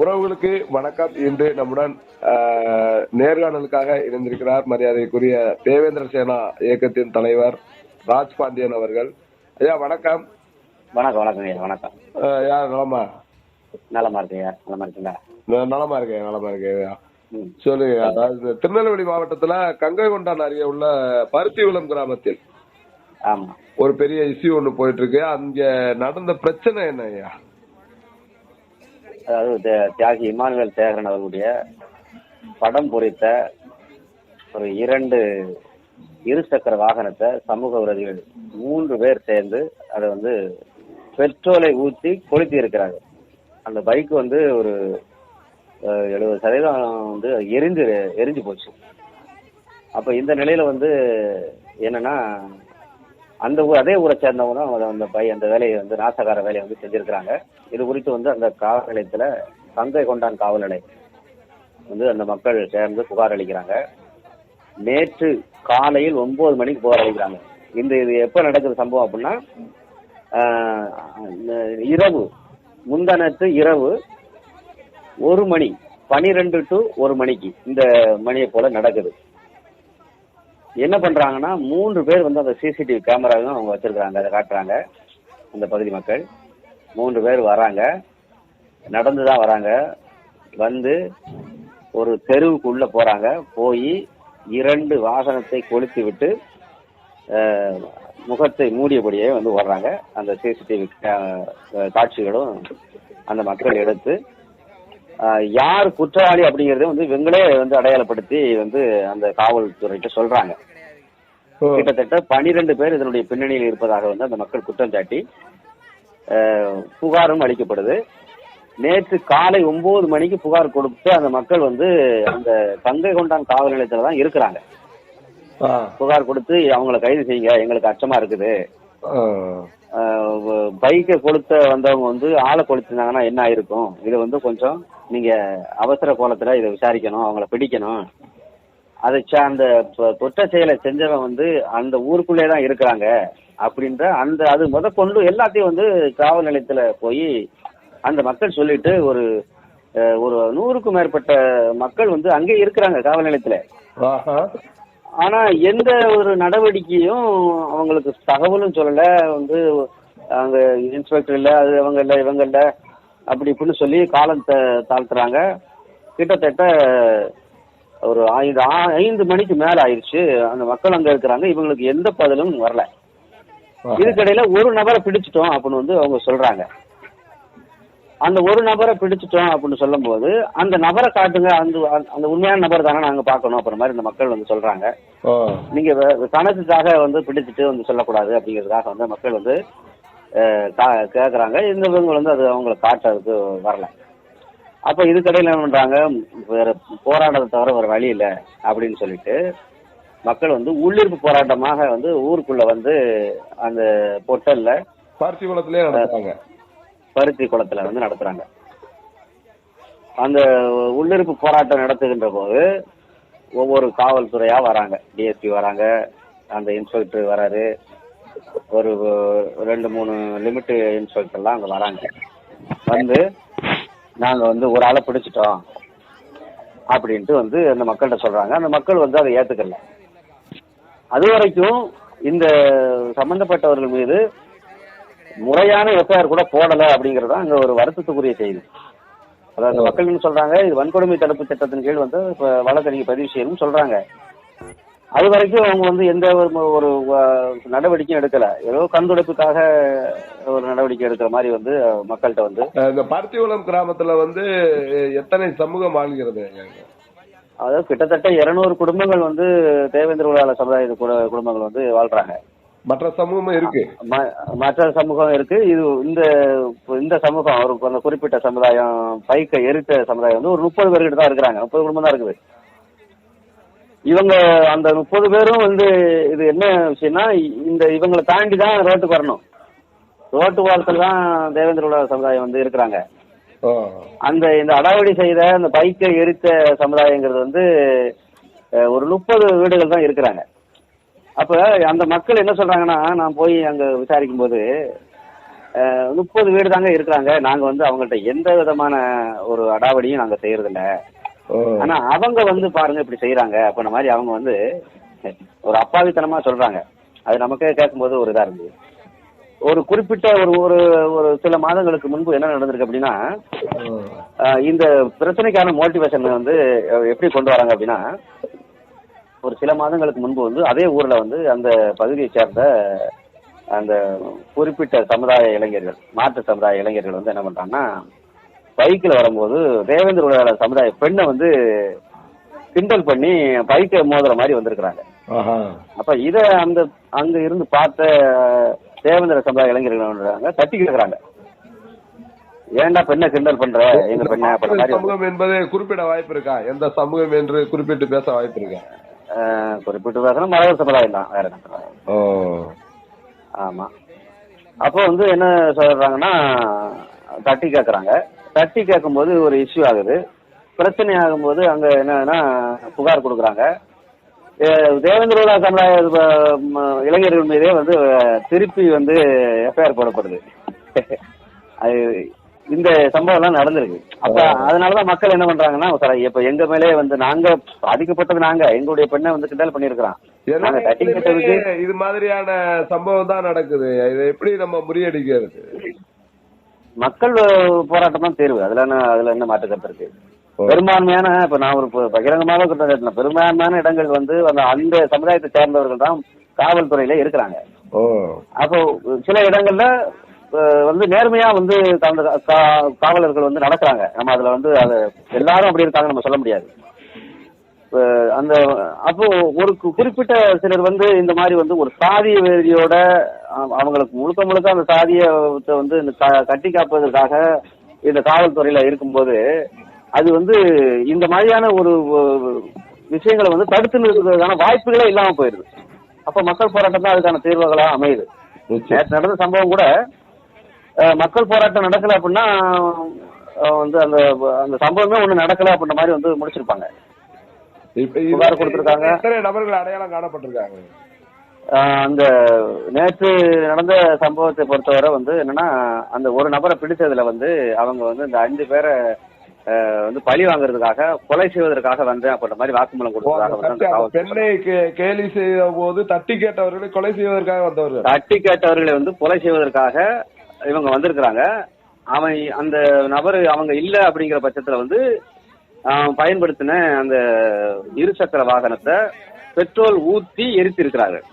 உறவுகளுக்கு வணக்கம் இன்று நம்முடன் நேர்காணலுக்காக இணைந்திருக்கிறார் மரியாதைக்குரிய தேவேந்திர சேனா இயக்கத்தின் தலைவர் ராஜ் பாண்டியன் அவர்கள். ஐயா வணக்கம். வணக்கம் வணக்கம் ஐயா வணக்கம். யார் நலமா? நலமா இருக்கீங்க நலமா இருக்கீங்களா? நலமா இருக்கேன் நலமா இருக்கேன் சொல்லுங்க அதாவது திருநெல்வேலி மாவட்டத்துல கங்கை கொண்டான் அருகே உள்ள பருத்திகுளம் கிராமத்தில் ஒரு பெரிய இஷ்யூ ஒண்ணு போயிட்டு இருக்கு. அங்க நடந்த பிரச்சனை என்ன ஐயா? அதாவது தியாகி இமானுவேல் தேகரன் அவர்களுடைய படம் பொறித்த ஒரு இரண்டு இருசக்கர வாகனத்தை சமூக விரோதிகள் மூன்று பேர் சேர்ந்து அதை வந்து பெட்ரோலை ஊற்றி கொளுத்தி இருக்கிறாங்க. அந்த பைக் வந்து ஒரு எழுபது சதவீதம் வந்து எரிஞ்சு எரிஞ்சு போச்சு. அப்ப இந்த நிலையில வந்து என்னன்னா அந்த ஊர் அதே ஊரை சேர்ந்தவங்க தான் அதை அந்த பை அந்த வேலையை வந்து நாசகார வேலையை வந்து செஞ்சிருக்கிறாங்க. இது குறித்து வந்து அந்த காவல் நிலையத்துல கங்கை கொண்டான் காவல் நிலையம் வந்து அந்த மக்கள் சேர்ந்து புகார் அளிக்கிறாங்க. நேற்று காலையில் ஒன்பது மணிக்கு புகார் அளிக்கிறாங்க. இந்த இது எப்ப நடக்குது சம்பவம் அப்படின்னா இரவு முந்தனத்து இரவு ஒரு மணி பனிரெண்டு டு ஒரு மணிக்கு இந்த மணியை போல நடக்குது. என்ன பண்றாங்கன்னா மூன்று பேர் வந்து அந்த சிசிடிவி கேமராவும் அவங்க வச்சிருக்காங்க அதை காட்டுறாங்க அந்த பகுதி மக்கள். மூன்று பேர் வராங்க நடந்து தான் வராங்க வந்து ஒரு தெருவுக்குள்ள போறாங்க போய் இரண்டு வாகனத்தை கொளுத்தி விட்டு முகத்தை மூடியபடியே வந்து வர்றாங்க அந்த சிசிடிவி காட்சிகளும் அந்த மக்கள் எடுத்து யார் குற்றவாளி அப்படிங்கறத வந்து இவங்களே வந்து அடையாளப்படுத்தி வந்து அந்த காவல்துறைகிட்ட சொல்றாங்க. கிட்டத்தட்ட பனிரெண்டு பேர் இதனுடைய பின்னணியில் இருப்பதாக வந்து அந்த மக்கள் குற்றம் சாட்டி புகாரும் அளிக்கப்படுது. நேற்று காலை ஒன்பது மணிக்கு புகார் கொடுத்து அந்த மக்கள் வந்து அந்த கங்கை கொண்டான் காவல் நிலையத்துல தான் இருக்கிறாங்க. புகார் கொடுத்து அவங்கள கைது செய்யுங்க எங்களுக்கு அச்சமா இருக்குது. பைக்கை கொளுத்த வந்தவங்க வந்து ஆளை கொளுத்திருந்தாங்கன்னா என்ன ஆயிருக்கும்? இது வந்து கொஞ்சம் நீங்க அவசர கோலத்துல இதை விசாரிக்கணும் அவங்கள பிடிக்கணும். அதை அந்த குற்ற செயலை செஞ்சவன் வந்து அந்த ஊருக்குள்ளே தான் இருக்கிறாங்க அப்படின்ற அந்த அது முதற்கொண்டு எல்லாத்தையும் வந்து காவல் நிலையத்துல போய் அந்த மக்கள் சொல்லிட்டு ஒரு ஒரு நூறுக்கும் மேற்பட்ட மக்கள் வந்து அங்கே இருக்கிறாங்க காவல் நிலையத்துல. ஆனா எந்த ஒரு நடவடிக்கையும் அவங்களுக்கு தகவலும் சொல்லல. வந்து அங்க இன்ஸ்பெக்டர் இல்ல அது அவங்க இல்ல இவங்க இல்ல. அப்படி இப்படின்னு சொல்லி காலம் தாழ்த்துறாங்க. கிட்டத்தட்ட ஒரு ஐந்து ஐந்து மணிக்கு மேல ஆயிடுச்சு அந்த மக்கள் அங்க இருக்கிறாங்க. இவங்களுக்கு எந்த பதிலும் வரல. இதுக்கிடையில ஒரு நபரை பிடிச்சிட்டோம் அப்படின்னு வந்து அவங்க சொல்றாங்க. அந்த ஒரு நபரை பிடிச்சிட்டோம் அப்படின்னு சொல்லும்போது அந்த நபரை காட்டுங்க. அந்த அந்த உண்மையான நபர் தானே நாங்க பார்க்கணும் அப்புறம் மாதிரி இந்த மக்கள் வந்து சொல்றாங்க. நீங்க கணக்குக்காக வந்து பிடிச்சிட்டு வந்து சொல்லக்கூடாது அப்படிங்கிறதுக்காக வந்து மக்கள் வந்து அஹ், கா- கேக்குறாங்க. இந்த இவங்க வந்து அது அவங்கள காட்டுறதுக்கு வரல. அப்ப இதுக்கடையில என்ன பண்றாங்க? வேற போராட்டத்தை தவிர வேற வழி இல்லை அப்படின்னு சொல்லிட்டு மக்கள் வந்து உள்ளிருப்பு போராட்டமாக வந்து ஊருக்குள்ள வந்து அந்த பொட்டல்ல பார்த்திகுளத்திலே நடந்தாங்க பருத்தி குளத்துல வந்து நடத்துறாங்க. அந்த உள்ளிருப்பு போராட்டம் நடத்துகின்ற போது ஒவ்வொரு காவல்துறையா வராங்க. டிஎஸ்பி வராங்க. அந்த இன்ஸ்பெக்டர் வராரு. ஒரு ரெண்டு மூணு லிமிட் இன்ஸ்பெக்டர்லாம் அங்க வராங்க. வந்து நாங்க வந்து ஒரு ஆளை பிடிச்சிட்டோம். அப்படின்ட்டு வந்து அந்த மக்கள்கிட்ட சொல்றாங்க. அந்த மக்கள் வந்து அதை ஏத்துக்கல. அது வரைக்கும் இந்த சம்பந்தப்பட்டவர்கள் மீது முறையான எஃப்ஐஆர் கூட போடலை அப்படிங்கிறது தான் அங்கே ஒரு வருத்தத்துக்குரிய செய்தி. அதாவது அந்த மக்கள் சொல்றாங்க இது வன்கொடுமை தடுப்பு சட்டத்தின் கீழ் வந்து இப்ப வழக்கு பதிவு செய்யணும்னு சொல்றாங்க. அது வரைக்கும் அவங்க வந்து எந்த ஒரு நடவடிக்கையும் எடுக்கல. ஏதோ கண்துடைப்புக்காக ஒரு நடவடிக்கை எடுக்கிற மாதிரி வந்து மக்கள்கிட்ட வந்து இந்த பார்த்திகுளம் கிராமத்துல வந்து எத்தனை சமூகம் வாழ்கிறது? அதாவது கிட்டத்தட்ட இருநூறு குடும்பங்கள் வந்து தேவேந்திர உலக சமுதாய குட- குடும்பங்கள் வந்து வாழ்றாங்க. மற்ற சமூகமும் இருக்கு. மற்ற சமூகம் இருக்கு. இது இந்த இந்த சமூகம் ஒரு அந்த குறிப்பிட்ட சமுதாயம் பைக்கை எரித்த சமுதாயம் வந்து ஒரு முப்பது பேர்கிட்ட தான் இருக்கிறாங்க. முப்பது குடும்பம் தான் இருக்குது. இவங்க அந்த முப்பது பேரும் வந்து இது என்ன விஷயம்னா இந்த இவங்களை தாண்டி தான் ரோட்டுக்கு வரணும் ரோட்டு ஓரத்தில் தான் தேவேந்திர உலக சமுதாயம் வந்து இருக்கிறாங்க. அந்த இந்த அடாவடி செய்த அந்த பைக்கை எரித்த சமுதாயங்கிறது வந்து ஒரு முப்பது வீடுகள் தான் இருக்கிறாங்க அப்ப அந்த மக்கள் என்ன சொல்றாங்கன்னா நான் போய் அங்க விசாரிக்கும் போது முப்பது வீடு தாங்க இருக்கிறாங்க நாங்க வந்து அவங்கள்ட்ட எந்த விதமான ஒரு அடாவடியும் நாங்க செய்யறதில்ல. ஆனா அவங்க வந்து பாருங்க இப்படி செய்யறாங்க அப்படின்ற மாதிரி அவங்க வந்து ஒரு அப்பாவித்தனமா சொல்றாங்க. அது நமக்கே கேட்கும்போது ஒரு இதா இருந்தது ஒரு குறிப்பிட்ட ஒரு ஒரு ஒரு சில மாதங்களுக்கு முன்பு என்ன நடந்திருக்கு அப்படின்னா இந்த பிரச்சனைக்கான மோட்டிவேஷன் வந்து எப்படி கொண்டு வராங்க அப்படின்னா ஒரு சில மாதங்களுக்கு முன்பு வந்து அதே ஊர்ல வந்து அந்த பகுதியை சேர்ந்த அந்த குறிப்பிட்ட சமுதாய இளைஞர்கள் மாற்று சமுதாய இளைஞர்கள் வந்து என்ன பண்றாங்கன்னா பைக்கில் வரும்போது தேவேந்திர உலக சமுதாய பெண்ணை வந்து கிண்டல் பண்ணி பைக்கை மோதுற மாதிரி வந்திருக்கிறாங்க. அப்ப இத அந்த அங்க இருந்து பார்த்த தேவேந்திர சமுதாய இளைஞர்கள் தட்டி கேக்குறாங்க ஏன்டா பெண்ணை கிண்டல் பண்ற? எங்க பெண்ணை சமூகம் என்பது குறிப்பிட வாய்ப்பு இருக்கா? எந்த சமூகம் என்று குறிப்பிட்டு பேச வாய்ப்பு இருக்கா? குறிப்பிட்டு பேசணும் மரவர் சமுதாயம் தான் வேற என்ன ஆமா. அப்போ வந்து என்ன சொல்றாங்கன்னா தட்டி கேட்கறாங்க தட்டி கேட்கும்போது ஒரு இஷ்யூ ஆகுது. பிரச்சனை ஆகும்போது அங்க என்னன்னா புகார் கொடுக்குறாங்க. அஹ் தேவேந்திர உலா சமுதாய இளைஞர்கள் மீதே வந்து திருப்பி வந்து எஃப்ஐஆர் போடப்படுது. அது இந்த சம்பவம் எல்லாம் நடந்திருக்கு. அப்ப அதனாலதான் மக்கள் என்ன பண்றாங்கன்னா சார் இப்ப எங்க மேலே வந்து நாங்க பாதிக்கப்பட்டது நாங்க. எங்களுடைய பெண்ணை வந்து கிண்டல் பண்ணிருக்கிறோம் எல்லா இது மாதிரியான சம்பவம் தான் நடக்குது. இதை எப்படி நம்ம முறியடிக்கிறது? மக்கள் போராட்டம் தான் தேர்வு. அதுல என்ன அதுல என்ன மாற்று கருத்து இருக்கு. பெரும்பான்மையான இப்ப நான் ஒரு பகிரங்கமாக குற்றம் பெரும்பான்மையான இடங்கள் வந்து அந்த அந்த சமுதாயத்தை சேர்ந்தவர்கள் தான் காவல்துறையில இருக்கிறாங்க. அப்போ சில இடங்கள்ல வந்து நேர்மையா வந்து காவலர்கள் வந்து நடக்கிறாங்க. நம்ம அதுல வந்து அது எல்லாரும் அப்படி இருக்காங்க நம்ம சொல்ல முடியாது. அந்த அப்போ ஒரு குறிப்பிட்ட சிலர் வந்து இந்த மாதிரி வந்து ஒரு சாதிய வெறியோட அவ- அவங்களுக்கு முழுக்க முழுக்க அந்த சாதியத்தை வந்து இந்த கட்டி காப்பதற்காக இந்த காவல்துறையில இருக்கும்போது அது வந்து இந்த மாதிரியான ஒரு விஷயங்களை வந்து தடுத்து நிறுத்துறதுக்கான வாய்ப்புகளே இல்லாம போயிருது. அப்ப மக்கள் போராட்டம் தான் அதுக்கான தீர்வுகளா அமையுது. நேற்று நடந்த சம்பவம் கூட மக்கள் போராட்டம் நடக்கல அப்படின்னா வந்து அந்த அந்த சம்பவமே ஒண்ணு நடக்கல அப்படின்ற மாதிரி வந்து முடிச்சிருப்பாங்க. புகார் கொடுத்திருக்காங்க. எத்தனை நபர்கள் அடையாளம் காணப்பட்டிருக்காங்க? அந்த நேற்று நடந்த சம்பவத்தை பொறுத்தவரை வந்து என்னன்னா அந்த ஒரு நபரை பிடிச்சதுல வந்து அவங்க வந்து இந்த அஞ்சு பேரை வந்து பழி வாங்குறதுக்காக கொலை செய்வதற்காக வந்தேன் அப்படின்ற மாதிரி வாக்குமூலம் கொடுத்ததாக பெண்ணை கேலி செய்த போது தட்டி கேட்டவர்களை கொலை செய்வதற்காக வந்தவர்கள் தட்டி கேட்டவர்களை வந்து கொலை செய்வதற்காக இவங்க வந்திருக்கிறாங்க. அவன் அந்த நபர் அவங்க இல்ல அப்படிங்கிற பட்சத்துல வந்து பயன்படுத்தின அந்த இருசக்கர வாகனத்தை பெட்ரோல் ஊத்தி எரித்திருக்கிறார்கள்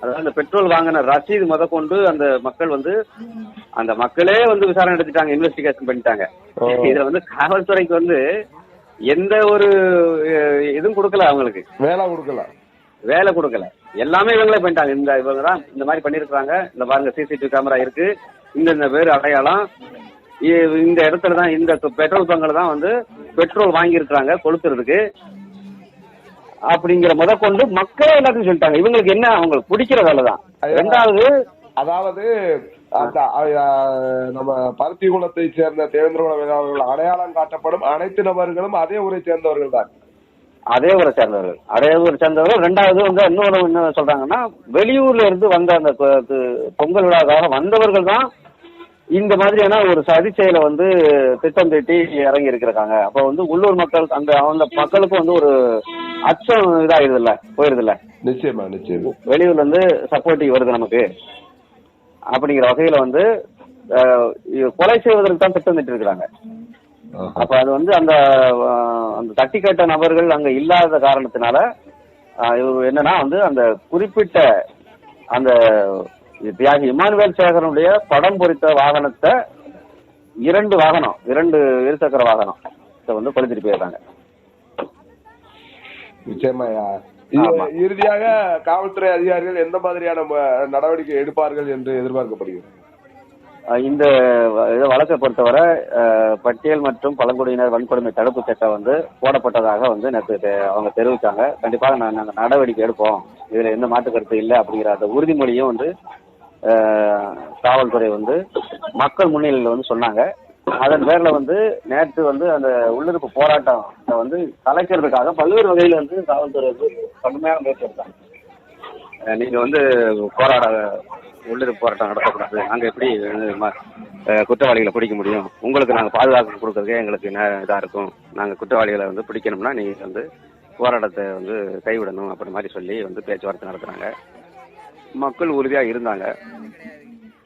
அதாவது அந்த பெட்ரோல் வாங்கின ரசீது முத கொண்டு அந்த மக்கள் வந்து அந்த மக்களே வந்து விசாரணை எடுத்துட்டாங்க இன்வெஸ்டிகேஷன் பண்ணிட்டாங்க. இதுல வந்து காவல்துறைக்கு வந்து எந்த ஒரு இதுவும் கொடுக்கல அவங்களுக்கு. வேலை கொடுக்கலாம் வேலை கொடுக்கல. எல்லாமே இவங்களே பண்ணிட்டாங்க. இந்த இவங்க தான் இந்த மாதிரி பண்ணிருக்காங்க இந்த பாருங்க சிசிடிவி கேமரா இருக்கு. இந்த இந்த பேர் அடையாளம். இந்த இடத்துல தான் இந்த பெட்ரோல் பங்கில் தான் வந்து பெட்ரோல் வாங்கியிருக்கிறாங்க கொளுத்துறதுக்கு. அப்படிங்கிற முத கொண்டு மக்களே எல்லாத்தையும் சொல்லிட்டாங்க. இவங்களுக்கு என்ன அவங்களுக்கு பிடிக்கிற வேலை தான். ரெண்டாவது அதாவது நம்ம பருத்தி குலத்தை சேர்ந்த தேவேந்திரகுல வேளாளர்கள் அடையாளம் காட்டப்படும் அனைத்து நபர்களும் அதே ஊரை சேர்ந்தவர்கள் தான். அதே ஊரை சேர்ந்தவர்கள். அதே ஊரை சேர்ந்தவர்கள். ரெண்டாவது வந்து இன்னொரு என்ன சொல்றாங்கன்னா வெளியூர்ல இருந்து வந்த அந்த பொங்கல் விழாக்காக வந்தவர்கள் தான் இந்த மாதிரியான ஒரு சதி செயலை வந்து திட்டம் தீட்டி இறங்கி இருக்கிறாங்க அப்போ வந்து உள்ளூர் மக்கள் அந்த அந்த மக்களுக்கும் வந்து ஒரு அச்சம் இதாயிருது இல்ல போயிருது இல்ல நிச்சயமா நிச்சயமா. வெளியூர்ல இருந்து சப்போர்ட்டிவ் வருது நமக்கு. அப்படிங்கிற வகையில வந்து கொலை செய்வதற்கு தான் திட்டம் தீட்டி இருக்கிறாங்க. அப்ப அது வந்து அந்த அந்த தட்டி கேட்ட நபர்கள் அங்க இல்லாத காரணத்தினால இவர் என்னன்னா வந்து அந்த குறிப்பிட்ட அந்த தியாகி இமானுவேல் சேகரனுடைய படம் பொறித்த வாகனத்தை இரண்டு வாகனம் இரண்டு இருசக்கர வாகனம் இதை வந்து கொளுத்திட்டு போயிருக்காங்க நிச்சயமாயா. இறுதியாக காவல்துறை அதிகாரிகள் எந்த மாதிரியான நடவடிக்கை எடுப்பார்கள் என்று எதிர்பார்க்கப்படுகிறது? இந்த வழக்கை பொறுத்தவரை பட்டியல் மற்றும் பழங்குடியினர் வன்கொடுமை தடுப்பு சட்டம் வந்து போடப்பட்டதாக வந்து நேற்று அவங்க தெரிவிச்சாங்க. கண்டிப்பாக நான் நாங்கள் நடவடிக்கை எடுப்போம். இதுல எந்த மாற்று கருத்து இல்லை அப்படிங்கிற அந்த உறுதிமொழியும் வந்து காவல்துறை வந்து மக்கள் முன்னிலையில் வந்து சொன்னாங்க. அதன் பேர்ல வந்து நேற்று வந்து அந்த உள்ளிருப்பு போராட்டம் வந்து கலைக்கிறதுக்காக பல்வேறு வகையில வந்து காவல்துறை வந்து கடுமையான முயற்சி எடுத்தாங்க. நீங்க வந்து போராட உள்ளிருப்பு போராட்டம் நடத்தக்கூடாது. நாங்கள் எப்படி ம- குற்றவாளிகளை பிடிக்க முடியும்? உங்களுக்கு நாங்கள் பாதுகாப்பு கொடுக்கறதுக்கே எங்களுக்கு இதாக இருக்கும். நாங்கள் குற்றவாளிகளை வந்து பிடிக்கணும்னா நீங்கள் வந்து போராட்டத்தை வந்து கைவிடணும் அப்படி மாதிரி சொல்லி வந்து பேச்சுவார்த்தை நடத்துறாங்க. மக்கள் உறுதியாக இருந்தாங்க.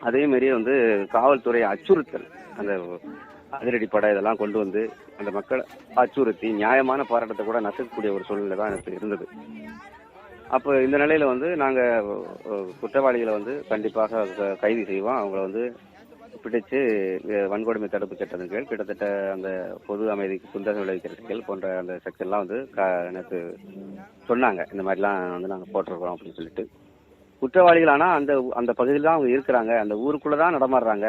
அதே மாதிரி வந்து காவல்துறை அச்சுறுத்தல் அந்த அதிரடி படை இதெல்லாம் கொண்டு வந்து அந்த மக்கள் அச்சுறுத்தி நியாயமான போராட்டத்தை கூட நசுக்கக்கூடிய ஒரு சூழ்நிலை தான் எனக்கு இருந்தது. அப்போ இந்த நிலையில வந்து நாங்க குற்றவாளிகளை வந்து கண்டிப்பாக க- கைது செய்வோம். அவங்கள வந்து பிடிச்சு வன்கொடுமை தடுப்பு சட்டத்தின் கீழ் கிட்டத்தட்ட அந்த பொது அமைதிக்கு குந்தகம் விளைவிக்கிறதுக்கு கீழ் போன்ற அந்த செக்ஷன்லாம் வந்து க- எனக்கு சொன்னாங்க. இந்த மாதிரிலாம் வந்து நாங்கள் போட்டிருக்கிறோம் அப்படின்னு சொல்லிட்டு. குற்றவாளிகள் ஆனா அந்த அந்த பகுதியில் தான் அவங்க இருக்கிறாங்க. அந்த ஊருக்குள்ள தான் நடமாடுறாங்க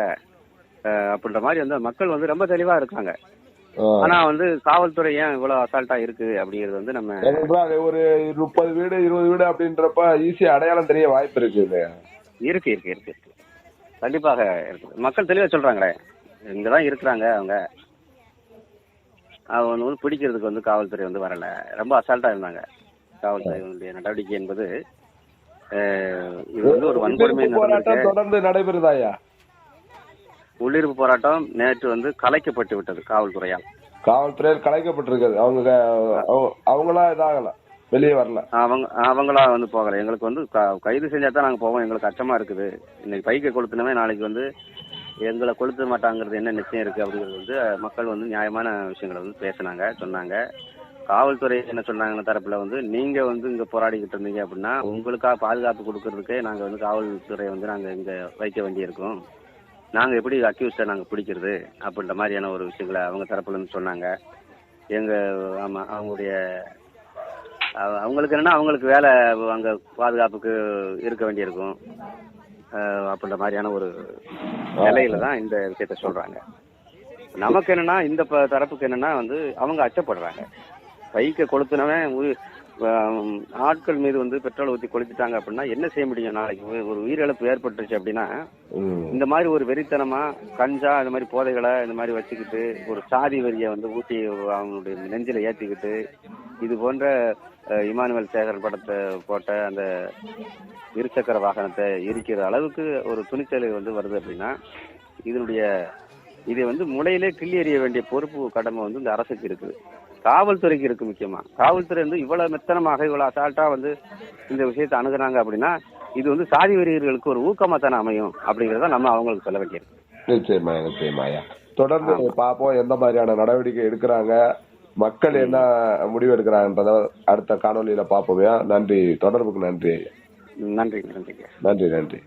அப்படின்ற மாதிரி வந்து மக்கள் வந்து ரொம்ப தெளிவா இருக்காங்க. ஆனா வந்து காவல்துறை ஏன் இவ்வளவு அசால்ட்டா இருக்கு அப்படிங்கிறது வந்து நம்ம ஒரு முப்பது வீடு இருபது வீடு அப்படின்றப்ப ஈஸியா அடையாளம் தெரிய வாய்ப்பு இருக்கு இருக்கு இருக்கு இருக்கு இருக்கு. கண்டிப்பாக இருக்கு. மக்கள் தெளிவா சொல்றாங்களே. இங்கதான் இருக்கிறாங்க அவங்க. அவங்க வந்து பிடிக்கிறதுக்கு வந்து காவல்துறை வந்து வரல. ரொம்ப அசால்ட்டா இருந்தாங்க. காவல்துறையினுடைய நடவடிக்கை என்பது இது வந்து ஒரு வன்கொடுமை போராட்டம் தொடர்ந்து நடைபெறுதாயா? உள்ளிருப்பு போராட்டம் நேற்று வந்து கலைக்கப்பட்டு விட்டது காவல்துறையால். காவல்துறையில் கலைக்கப்பட்டிருக்குது அவங்க அவங்க- அவங்களா இதாகல வெளியே வரல. அவங்க அவங்களா வந்து போகல. எங்களுக்கு வந்து கைது செஞ்சா தான் நாங்க போவோம். எங்களுக்கு அச்சமா இருக்குது. இன்னைக்கு பைக்கை கொளுத்தினவே நாளைக்கு வந்து எங்களை கொளுத்த மாட்டாங்கிறது என்ன நிச்சயம் இருக்கு அப்படிங்கிறது வந்து மக்கள் வந்து நியாயமான விஷயங்களை வந்து பேசினாங்க சொன்னாங்க. காவல்துறை என்ன சொன்னாங்கன்னு தரப்புல வந்து நீங்க வந்து இங்க போராடிக்கிட்டு இருந்தீங்க அப்படின்னா உங்களுக்காக பாதுகாப்பு கொடுக்கறதுக்கே நாங்க வந்து காவல்துறையை வந்து நாங்க இங்க வைக்க வேண்டியிருக்கும். நாங்க எப்படி அக்யூஸ்ட நாங்க பிடிக்கிறது அப்படின்ற மாதிரியான ஒரு விஷயங்களை அவங்க தரப்புல இருந்து சொன்னாங்க. எங்க ஆமா அவங்களுடைய அவ- அவங்களுக்கு என்னன்னா அவங்களுக்கு வேலை அங்க பாதுகாப்புக்கு இருக்க வேண்டியிருக்கும். அப்படின்ற மாதிரியான ஒரு நிலையில தான் இந்த விஷயத்த சொல்றாங்க. நமக்கு என்னன்னா இந்த ப- தரப்புக்கு என்னன்னா வந்து அவங்க அச்சப்படுறாங்க. பைக்கை கொளுத்துனவன் ஆம், ஆட்கள் மீது வந்து பெட்ரோல் ஊத்தி கொளுத்திட்டாங்க அப்படின்னா என்ன செய்ய முடியும் நாளைக்கு ஒரு- ஒரு உயிரிழப்பு ஏற்பட்டுச்சு அப்படின்னா. இந்த மாதிரி ஒரு வெறித்தனமா கஞ்சா இந்த மாதிரி போதைகளை இந்த மாதிரி வச்சுக்கிட்டு ஒரு சாதி வரியை வந்து ஊட்டி அவனுடைய நெஞ்சில ஏத்திக்கிட்டு இது போன்ற இமானுவேல் சேகரன் படத்தை போட்ட அந்த இருசக்கர வாகனத்தை எரிக்கிற அளவுக்கு ஒரு துணிச்சல் வந்து வருது அப்படின்னா இதனுடைய இதை வந்து முளையிலே கிள்ளி எறிய வேண்டிய பொறுப்பு கடமை வந்து இந்த அரசுக்கு இருக்குது. காவல்துறைக்கு இருக்கு முக்கியமா. காவல்துறை வந்து இவ்வளவு மெத்தனமாக இவ்வளவு அசால்ட்டா வந்து இந்த விஷயத்தை அணுகுனாங்க அப்படின்னா இது வந்து சாதி வெறியர்களுக்கு ஒரு ஊக்கமா தானே அமையும் அப்படிங்கறத நம்ம அவங்களுக்கு சொல்ல வேண்டியிருக்கு. நிச்சயமா நிச்சயமாயா தொடர்ந்து பார்ப்போம் எந்த மாதிரியான நடவடிக்கை எடுக்கிறாங்க மக்கள் என்ன முடிவு எடுக்கிறாங்கன்றத அடுத்த காணொலியில பார்ப்போம்யா நன்றி. தொடர்புக்கு நன்றி நன்றி நன்றிங்க. நன்றி நன்றி.